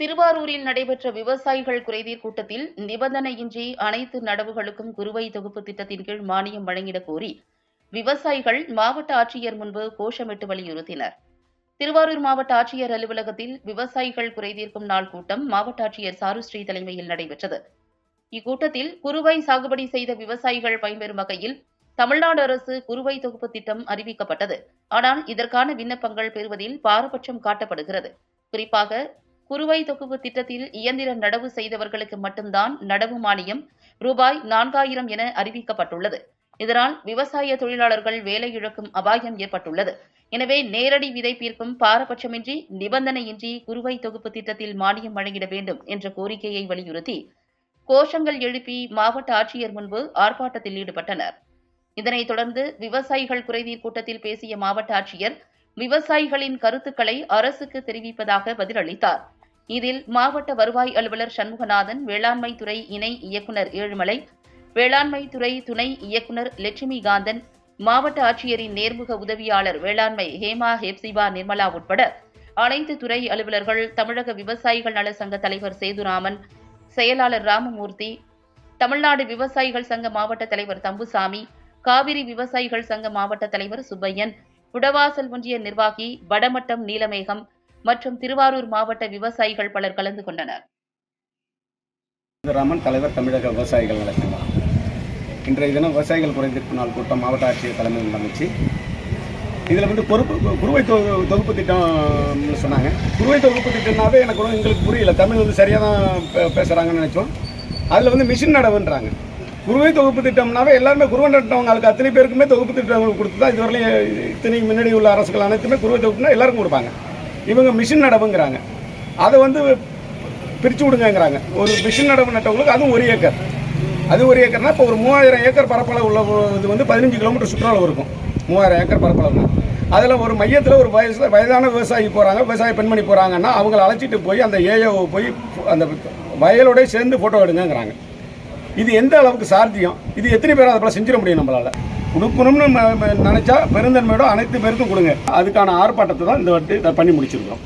திருவாரூரில் நடைபெற்ற விவசாயிகள் குறைதீர் கூட்டத்தில் நிபந்தனையின்றி அனைத்து நடவுகளுக்கும் குறுவை தொகுப்பு திட்டத்தின் கீழ் மானியம் வழங்கிடக் கோரி விவசாயிகள் மாவட்ட ஆட்சியர் முன்பு கோஷமிட்டு வலியுறுத்தினர். திருவாரூர் மாவட்ட ஆட்சியர் அலுவலகத்தில் விவசாயிகள் குறைதீர்க்கும் நாள் கூட்டம் மாவட்ட ஆட்சியர் சாருஸ்ரீ தலைமையில் நடைபெற்றது. இக்கூட்டத்தில் குறுவை சாகுபடி செய்த விவசாயிகள் பயன்பெறும் வகையில் தமிழ்நாடு அரசு குறுவை தொகுப்பு திட்டம் அறிவிக்கப்பட்டது. ஆனால் இதற்கான விண்ணப்பங்கள் பெறுவதில் பாரபட்சம் காட்டப்படுகிறது. குறிப்பாக குறுவை தொகுப்பு திட்டத்தில் இயந்திர நடவு செய்தவர்களுக்கு மட்டும்தான் நடவு மானியம் ரூபாய் நான்காயிரம் என அறிவிக்கப்பட்டுள்ளது. இதனால் விவசாய தொழிலாளர்கள் வேலை இழக்கும் அபாயம் ஏற்பட்டுள்ளது. எனவே நேரடி விதைப்பிற்கும் பாரபட்சமின்றி நிபந்தனையின்றி குறுவை தொகுப்பு திட்டத்தில் மானியம் வழங்கிட வேண்டும் என்ற கோரிக்கையை வலியுறுத்தி கோஷங்கள் எழுப்பி மாவட்ட ஆட்சியர் முன்பு ஆர்ப்பாட்டத்தில் ஈடுபட்டனர். இதனைத் தொடர்ந்து விவசாயிகள் குறைதீர் கூட்டத்தில் பேசிய மாவட்ட ஆட்சியர் விவசாயிகளின் கருத்துக்களை அரசுக்கு தெரிவிப்பதாக பதிலளித்தார். இதில் மாவட்ட வருவாய் அலுவலர் சண்முகநாதன் வேளாண்மை துறை இணை இயக்குநர் ஏழுமலை வேளாண்மை துறை துணை இயக்குநர் லட்சுமி காந்தன் மாவட்ட ஆட்சியரின் நேர்முக உதவியாளர் வேளாண்மை ஹேமா ஹெப்சிபா நிர்மலா உட்பட அனைத்து துறை அலுவலர்கள் தமிழக விவசாயிகள் நல சங்க தலைவர் சேதுராமன் செயலாளர் ராமமூர்த்தி தமிழ்நாடு விவசாயிகள் சங்க மாவட்ட தலைவர் தம்புசாமி காவிரி விவசாயிகள் சங்க மாவட்ட தலைவர் சுப்பையன் குடவாசல் ஒன்றிய நிர்வாகி வடமட்டம் நீலமேகம் மற்றும் திருவாரூர் மாவட்ட விவசாயிகள் பலர் கலந்து கொண்டனர். ராமன் தலைவர் தமிழக விவசாயிகள் நலச்சங்கம் இன்றைய தினம் விவசாயிகள் குறைதீர்ப்பு நாள் கூட்டம் மாவட்ட ஆட்சியர் தலைமையில் நடந்துச்சு. இதில் வந்து பொறுப்பு குறுவை தொ தொகுப்பு திட்டம்னு சொன்னாங்க. குறுவை தொகுப்பு திட்டம்னாவே எனக்கு ஒன்றும் எங்களுக்கு புரியல. தமிழ் வந்து சரியாக தான் பே பேசுகிறாங்கன்னு நினச்சோம். அதில் வந்து மிஷின் நடவுன்றாங்க. குறுவை தொகுப்பு திட்டம்னாவே எல்லாருமே குருவை நட்டவங்களுக்கு அத்தனை பேருக்குமே தொகுப்பு திட்டம் கொடுத்து தான் இதுவரையிலும் இத்தனை முன்னாடி உள்ள அரசுகள் அனைத்துமே குறுவை தொகுப்புனா எல்லாருக்கும் கொடுப்பாங்க. இவங்க மிஷின் நடவுங்கிறாங்க. அதை வந்து பிரித்து விடுங்கிறாங்க ஒரு மிஷின் நடவு நட்டவங்களுக்கு அதுவும் ஒரு ஏக்கர். அது ஒரு ஏக்கர்னா இப்போ ஒரு மூவாயிரம் ஏக்கர் பரப்பளவு உள்ள ஒரு இது வந்து பதினஞ்சு கிலோமீட்டர் சுற்றுலா இருக்கும். மூவாயிரம் ஏக்கர் பரப்பளவுனா. அதில் ஒரு மையத்தில் ஒரு வயசில் வயதான விவசாயி போகிறாங்க விவசாய பெண்மணி போகிறாங்கன்னா அவங்கள அழைச்சிட்டு போய் அந்த ஏஓ போய் அந்த வயலோடய சேர்ந்து ஃபோட்டோ எடுங்கங்கிறாங்க. இது எந்த அளவுக்கு சாத்தியம்? இது எத்தனை பேர் அதை போல செஞ்சிட முடியும் நம்மளால்? கொடுக்கணும்னு நினைச்சா பெருந்தன்மையோட அனைத்து பேருக்கும் கொடுங்க. அதுக்கான ஆர்ப்பாட்டத்தை தான் இந்த வாட்டி பண்ணி முடிச்சிருக்கோம்.